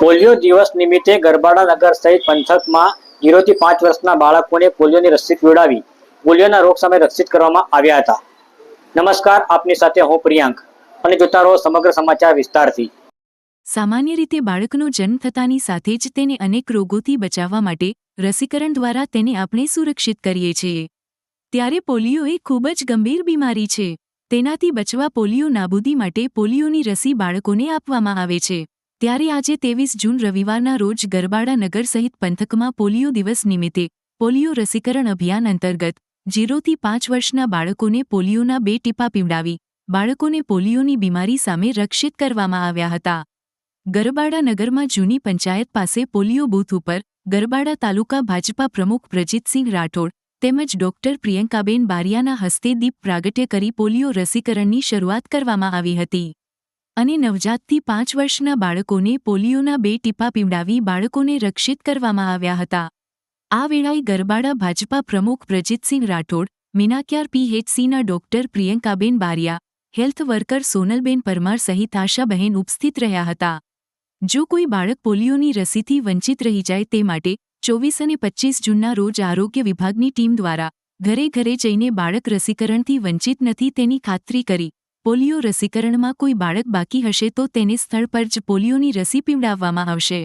Polio દિવસ નિમિત્તે ગરબાડા નગર સહિત પંથકમાં જીરોથી પાંચ વર્ષના બાળકોને પોલિયોની રસી પીવડાવી પોલિયોના રોગ સામે રક્ષિત કરવામાં આવ્યા હતા. નમસ્કાર, આપની સાથે હું પ્રિયાંક અને જોતા રહો સમગ્ર સમાચાર વિસ્તારથી. સામાન્ય રીતે બાળકનો જન્મ થતાની સાથે જ તેને અનેક રોગોથી બચાવવા માટે રસીકરણ દ્વારા તેને આપણે સુરક્ષિત કરીએ છીએ. ત્યારે પોલિયો એ ખૂબ જ ગંભીર બીમારી છે. તેનાથી બચવા પોલિયો નાબૂદી માટે પોલિયોની રસી બાળકોને આપવામાં આવે છે. ત્યારે આજે ત્રેવીસ જૂન રવિવારના રોજ ગરબાડા નગર સહિત પંથકમાં પોલિયો દિવસ નિમિત્તે પોલિયો રસીકરણ અભિયાન અંતર્ગત જીરોથી પાંચ વર્ષના બાળકોને પોલિયોના બે ટીપા પીવડાવી બાળકોને પોલિયોની બીમારી સામે રક્ષિત કરવામાં આવ્યા હતા. ગરબાડા નગરમાં જૂની પંચાયત પાસે પોલિયો બૂથ ઉપર ગરબાડા તાલુકા ભાજપા પ્રમુખ પ્રજીતસિંહ રાઠોડ તેમજ ડોક્ટર પ્રિયંકાબેન બારિયાના હસ્તે દીપ પ્રાગટ્ય કરી પોલિયો રસીકરણની શરૂઆત કરવામાં આવી હતી. અને નવજાતથી પાંચ વર્ષના બાળકોને પોલિયોના બે ટીપા પીવડાવી બાળકોને રક્ષિત કરવામાં આવ્યા હતા. આ વેળાએ ગરબાડા ભાજપા પ્રમુખ Prajitsinh Rathod, મીનાક્યાર પીએચસીના doctor Priyankaben Baria, health worker Sonalben Parmar સહિત આશાબહેન ઉપસ્થિત રહ્યા હતા. જો કોઈ બાળક પોલિયોની રસીથી વંચિત રહી જાય તે માટે ચોવીસ અને પચ્ચીસ જૂનના રોજ આરોગ્ય વિભાગની ટીમ દ્વારા ઘરે ઘરે જઈને બાળક રસીકરણથી વંચિત નથી તેની ખાતરી કરી પોલિયો રસીકરણમાં કોઈ બાળક બાકી હશે તો તેને સ્થળ પર જ પોલિયોની રસી પીવડાવવામાં આવશે.